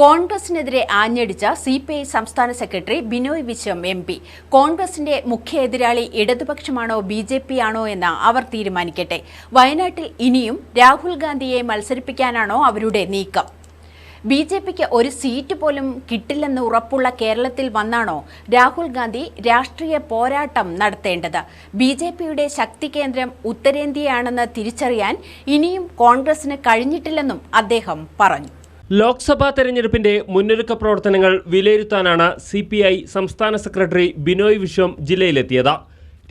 കോൺഗ്രസിനെതിരെ ആഞ്ഞടിച്ച C P I സംസ്ഥാന secretary Binoy Viswam M P. കോൺഗ്രസിന്റെ മുഖ്യ എതിരാളി ഇടതുപക്ഷമാണോ ബി ജെ പി ആണോ എന്ന് അവർ തീരുമാനിക്കട്ടെ. വയനാട്ടിൽ ഇനിയും രാഹുൽ ഗാന്ധിയെ മത്സരിപ്പിക്കാനാണോ അവരുടെ നീക്കം? ബി ജെ പിക്ക് ഒരു സീറ്റ് പോലും കിട്ടില്ലെന്ന് ഉറപ്പുള്ള കേരളത്തിൽ വന്നാണോ രാഹുൽ ഗാന്ധി രാഷ്ട്രീയ പോരാട്ടം നടത്തേണ്ടത്? ബി ജെ പിയുടെ ശക്തി കേന്ദ്രം ഉത്തരേന്ത്യയാണെന്ന് തിരിച്ചറിയാൻ ഇനിയും കോൺഗ്രസിന് കഴിഞ്ഞിട്ടില്ലെന്നും അദ്ദേഹം പറഞ്ഞു. ലോക്സഭാ തെരഞ്ഞെടുപ്പിന്റെ മുന്നൊരുക്ക പ്രവർത്തനങ്ങൾ വിലയിരുത്താനാണ് സി പി ഐ സംസ്ഥാന സെക്രട്ടറി ബിനോയ് വിശ്വം ജില്ലയിലെത്തിയത്.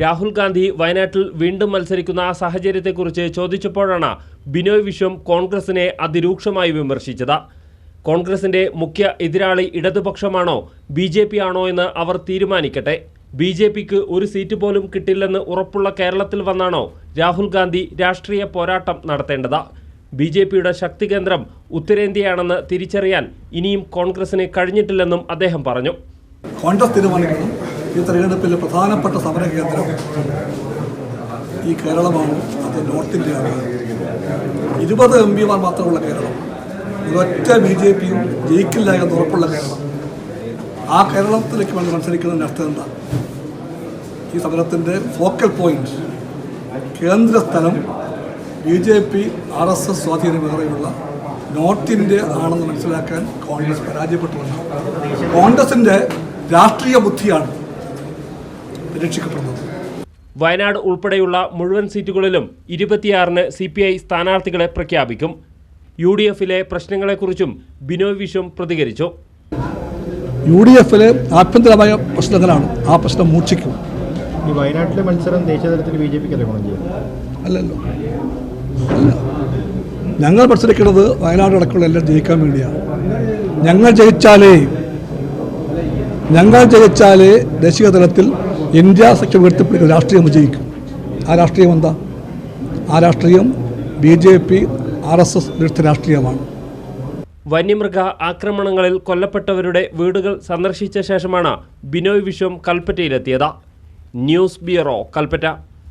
രാഹുൽ ഗാന്ധി വയനാട്ടിൽ വീണ്ടും മത്സരിക്കുന്ന ആ സാഹചര്യത്തെക്കുറിച്ച് ചോദിച്ചപ്പോഴാണ് ബിനോയ് വിശ്വം കോൺഗ്രസിനെ അതിരൂക്ഷമായി വിമർശിച്ചത്. കോൺഗ്രസിന്റെ മുഖ്യ എതിരാളി ഇടതുപക്ഷമാണോ ബി ജെ പി ആണോ എന്ന് അവർ തീരുമാനിക്കട്ടെ. ബി ജെ പിക്ക് ഒരു സീറ്റ് പോലും കിട്ടില്ലെന്ന് ഉറപ്പുള്ള കേരളത്തിൽ വന്നാണോ രാഹുൽ ഗാന്ധി രാഷ്ട്രീയ പോരാട്ടം നടത്തേണ്ടത്. ബി ജെ പിയുടെ ശക്തി കേന്ദ്രം ഉത്തരേന്ത്യയാണെന്ന് തിരിച്ചറിയാൻ ഇനിയും കോൺഗ്രസിന് കഴിഞ്ഞിട്ടില്ലെന്നും അദ്ദേഹം പറഞ്ഞു. കോൺഗ്രസ് തീരുമാനിക്കുന്നു ഈ തെരഞ്ഞെടുപ്പിലെ പ്രധാനപ്പെട്ട സമര കേന്ദ്രം ഈ കേരളമാണ് അത് നോർത്ത് ഇന്ത്യയാണ്. ഇരുപത് എം പിമാർ മാത്രമുള്ള കേരളം. ഒരൊറ്റ ബി ജെ പിയും ജയിക്കില്ല എന്ന് ഉറപ്പുള്ള കേരളം. ആ കേരളത്തിലേക്ക് വേണ്ടി മത്സരിക്കുന്നതിന്റെ അർത്ഥം എന്താ? ഈ സമരത്തിന്റെ ഫോക്കൽ പോയിന്റ് കേന്ദ്ര സ്ഥലം B J P R S S സ്വാധീനമേറെയുള്ള north India ആണെന്ന് മനസ്സിലാക്കാൻ കോൺഗ്രസ് പരാജയപ്പെട്ടുവെന്ന് കോൺഗ്രസിന്റെ രാഷ്ട്രീയ ബുദ്ധിയാണ് രക്ഷിക്കപ്പെടുന്നത് വയനാട് ഉൾപ്പെടെയുള്ള മുഴുവൻ സീറ്റുകളിലും ഇരുപത്തിയാറിന് സി പി ഐ സ്ഥാനാർത്ഥികളെ പ്രഖ്യാപിക്കും. യു ഡി എഫിലെ പ്രശ്നങ്ങളെക്കുറിച്ചും ബിനോയ് വിശ്വം പ്രതികരിച്ചു. യു ഡി എഫിലെ ആഭ്യന്തരമായ പ്രശ്നങ്ങളാണ് ആ പ്രശ്നം മൂർച്ഛിക്കും ഈ വയനാട്ടിലെ മത്സരം ദേശീയതലത്തിൽ ബി ജെ പിക്ക് അല്ലല്ലോ. അല്ല ഞങ്ങൾ മത്സരിക്കുന്നത് വയനാട് അടക്കമുള്ള എല്ലാം ജയിക്കാൻ വേണ്ടിയാണ്. ഞങ്ങൾ ജയിച്ചാലേ ഞങ്ങൾ ജയിച്ചാലേ ദേശീയ തലത്തിൽ ഇന്ത്യ സഖ്യം ഉയർത്തിപ്പിടിക്കുന്ന രാഷ്ട്രീയം വിജയിക്കും ആ രാഷ്ട്രീയം എന്താ? ആ രാഷ്ട്രീയം B J P R S S വിരുദ്ധ രാഷ്ട്രീയമാണ്. വന്യമൃഗ ആക്രമണങ്ങളിൽ കൊല്ലപ്പെട്ടവരുടെ വീടുകൾ സന്ദർശിച്ച ശേഷമാണ് Binoy Viswam കൽപ്പറ്റയിലെത്തിയത്. News bureau Kalpetta.